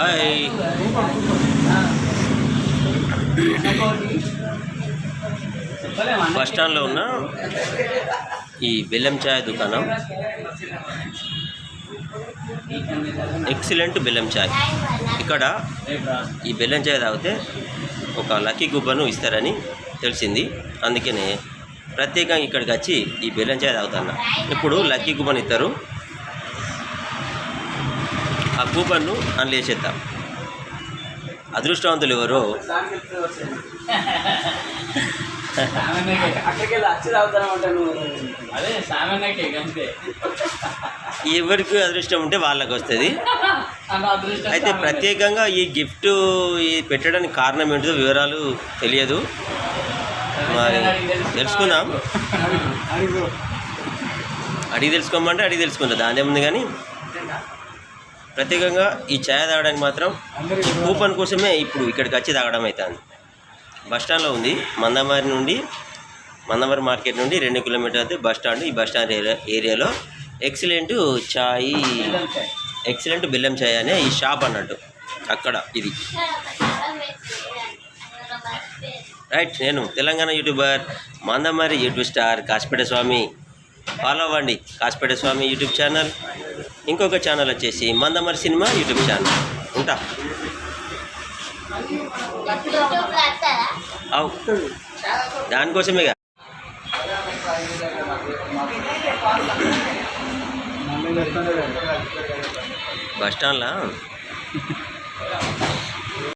Hi. Bus స్టాండ్లో ఉన్న ఈ బెల్లం చాయ్ దుకాణం. ఎక్సలెంట్ బెల్లం చాయ్. ఇక్కడ ఈ బెల్లం చాయ్ తాగితే ఒక లక్కీ గుబ్బను ఇస్తారని తెలిసింది. అందుకనే ప్రత్యేకంగా ఇక్కడికి వచ్చి ఈ బెల్లం చాయ్ తాగుతాను. ఇప్పుడు లక్కీ గుబ్బను ఇస్తారు. ఆ కూపన్ను అందులో వేసేద్దాం అదృష్టవంతులు ఎవరు? ఎవరికి అదృష్టం ఉంటే వాళ్ళకి వస్తుంది. అయితే ప్రత్యేకంగా ఈ గిఫ్ట్ ఈ పెట్టడానికి కారణం ఏంటో వివరాలు తెలియదు. మరి తెలుసుకుందాం. అడిగి తెలుసుకోమంటే అడిగి తెలుసుకుంటా. దాని ఏముంది కానీ? ప్రత్యేకంగా ఈ ఛాయ్ తాగడానికి మాత్రం ఈ కూపన్ కోసమే ఇప్పుడు ఇక్కడికి వచ్చి తాగడం అవుతుంది బస్ స్టాండ్లో ఉంది. మందమారి నుండి మందమారి మార్కెట్ నుండి రెండు కిలోమీటర్లది బస్ స్టాండ్. ఈ బస్ స్టాండ్ ఏరియా ఏరియాలో ఎక్సలెంట్ ఛాయ్ ఎక్సలెంట్ బెల్లం ఛాయ్ అనే ఈ షాప్ అన్నట్టు అక్కడ ఇది. రైట్ నేను Telangana YouTuber Mandamarri YouTube star Kasipet Swamy. Follow అవ్వండి కాసిపేట స్వామి యూట్యూబ్ ఛానల్. ఇంకొక ఛానల్ వచ్చేసి మందమారి సినిమా యూట్యూబ్ ఛానల్ ఉంటా. దానికోసమే బస్ స్టాండ్లో?